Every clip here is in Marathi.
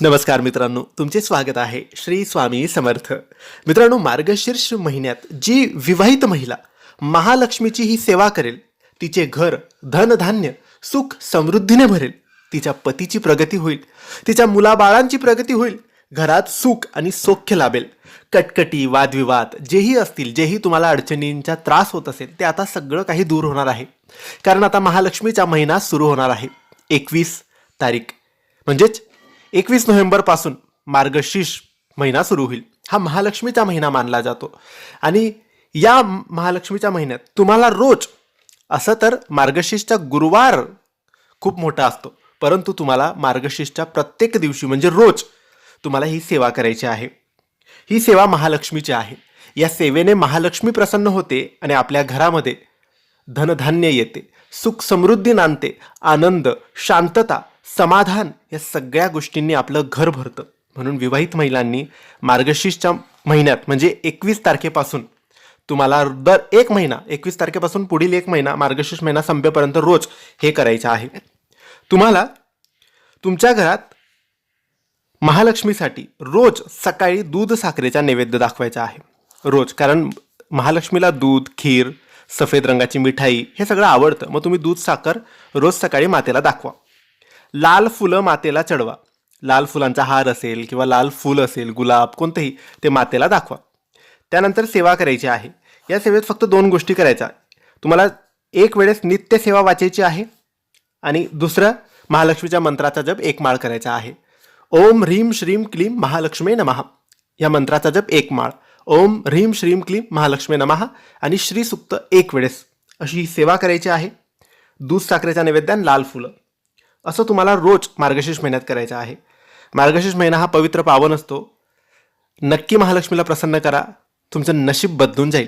नमस्कार मित्रांनो तुमचे स्वागत आहे श्री स्वामी समर्थ. मित्रांनो मार्गशीर्ष महिन्यात जी विवाहित महिला महालक्ष्मीची ही सेवा करेल तिचे घर धनधान्य सुख समृद्धीने भरेल तिच्या पतीची प्रगती होईल तिच्या मुलाबाळांची प्रगती होईल घरात सुख आणि सौख्य लाभेल. कटकटी वादविवाद जेही असतील जेही तुम्हाला अडचणींचा त्रास होत असेल ते आता सगळं काही दूर होणार आहे. कारण आता महालक्ष्मीचा महिना सुरू होणार आहे. एकवीस तारीख म्हणजेच एकवीस नोव्हेंबरपासून मार्गशीर्ष महिना सुरू होईल. हा महालक्ष्मीचा महिना मानला जातो. आणि या महालक्ष्मीच्या महिन्यात तुम्हाला रोज असं तर मार्गशीर्षचा गुरुवार खूप मोठा असतो. परंतु तुम्हाला मार्गशीर्षच्या प्रत्येक दिवशी म्हणजे रोज तुम्हाला ही सेवा करायची आहे. ही सेवा महालक्ष्मीची आहे. या सेवेने महालक्ष्मी प्रसन्न होते आणि आपल्या घरामध्ये धनधान्य येते. सुख समृद्धी नांदते. आनंद शांतता समाधान या सगळ्या गोष्टींनी आपलं घर भरतं. म्हणून विवाहित महिलांनी मार्गशीर्षच्या महिन्यात म्हणजे एकवीस तारखेपासून तुम्हाला दर एक महिना एकवीस तारखेपासून पुढील एक महिना मार्गशीर्ष महिना संपेपर्यंत रोज हे करायचं आहे. तुम्हाला तुमच्या घरात महालक्ष्मीसाठी रोज सकाळी दूध साखरेचा नैवेद्य दाखवायचा आहे. रोज कारण महालक्ष्मीला दूध खीर सफेद रंगाची मिठाई हे सगळं आवडतं. मग तुम्ही दूध साखर रोज सकाळी मातेला दाखवा. लाल फुलं मातेला चढवा. लाल फुलांचा हार असेल किंवा लाल फूल असेल गुलाब कोणतंही ते मातेला दाखवा. त्यानंतर सेवा करायची आहे. या सेवेत फक्त दोन गोष्टी करायच्या. तुम्हाला एक वेळेस नित्य सेवा वाचायची आहे आणि दुसरं महालक्ष्मीच्या मंत्राचा जप एक माळ करायचा आहे. ओम ह्रीम श्रीम क्लीम महालक्ष्मी नमः. या मंत्राचा जप एक माळ ओम ह्रीम श्रीम क्लीम महालक्ष्मी नमः आणि श्रीसुक्त एक वेळेस अशी ही सेवा करायची आहे. दूध साखरेच्या नैवेद्यान लाल फुलं. असं तुम्हाला रोज मार्गशीर्ष महिन्यात करायचं आहे. मार्गशीर्ष महिना हा पवित्र पावन असतो. नक्की महालक्ष्मीला प्रसन्न करा. तुमचं नशीब बदलून जाईल.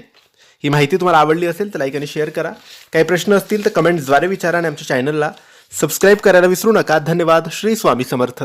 ही माहिती तुम्हाला आवडली असेल तर लाईक आणि शेअर करा. काही प्रश्न असतील तर कमेंट्सद्वारे विचारा आणि आमच्या चॅनलला सबस्क्राईब करायला विसरू नका. धन्यवाद. श्री स्वामी समर्थ.